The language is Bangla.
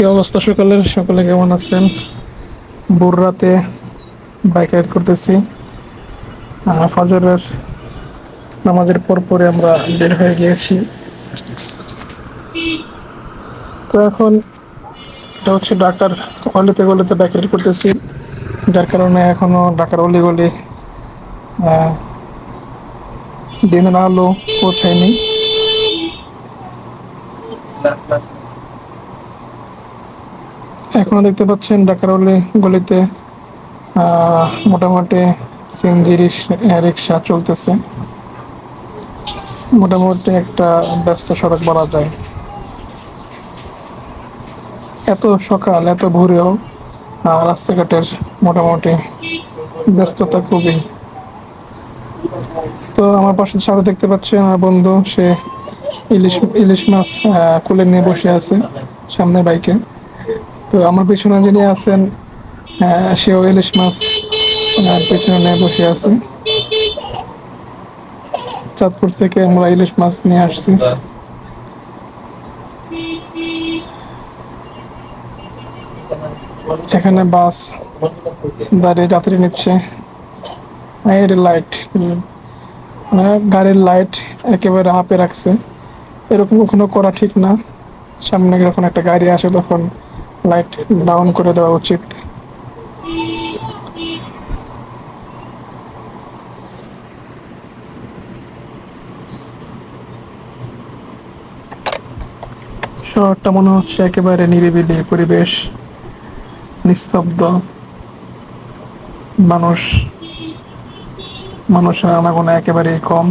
কি অবস্থা সকালের? সকলে কেমন আছেন? ভোর রাতে বাইক রাইড করতেছি। ফজরের নামাজের পর পরে আমরা বের হয়ে গিয়েছি। তো এখন এটা হচ্ছে ঢাকার অলিতে গলিতে বাইক রাইড করতেছি। যার কারণে এখনও ঢাকার অলি গলি দিনের আলো পৌঁছায়নি। এখনও দেখতে পাচ্ছেন ঢাকার গলিতে মোটামুটি সিএনজি রিক্সা চলতেছে। মোটামুটি একটা ব্যস্ত সড়ক বলা যায়। এত সকাল, এত ভোরেও রাস্তাঘাটের মোটামুটি ব্যস্ততা খুবই। তো আমার পাশে সাথে দেখতে পাচ্ছি আমার বন্ধু, সে ইলিশ ইলিশ মাছ কুলে নিয়ে বসে আছে সামনে বাইকে। তো আমার পিছনে যিনি আছেন সেও ইলিশ মাছ পেছনে বসে আছে। চাঁদপুর থেকে আমরা ইলিশ মাছ নিয়ে আসছি। এখানে বাস দাঁড়িয়ে যাত্রী নিচ্ছে। এর লাইট মানে গাড়ির লাইট একেবারে আপে রাখছে। এরকম কখনো করা ঠিক না। সামনে যখন একটা গাড়ি আসে, তখন লাইট ডাউন করে দেওয়া উচিত। শহরটা মনে হচ্ছে একেবারে নিরিবিলি, পরিবেশ নিস্তব্ধ। মানুষ, মানুষের আনাগোনা একেবারেই কম।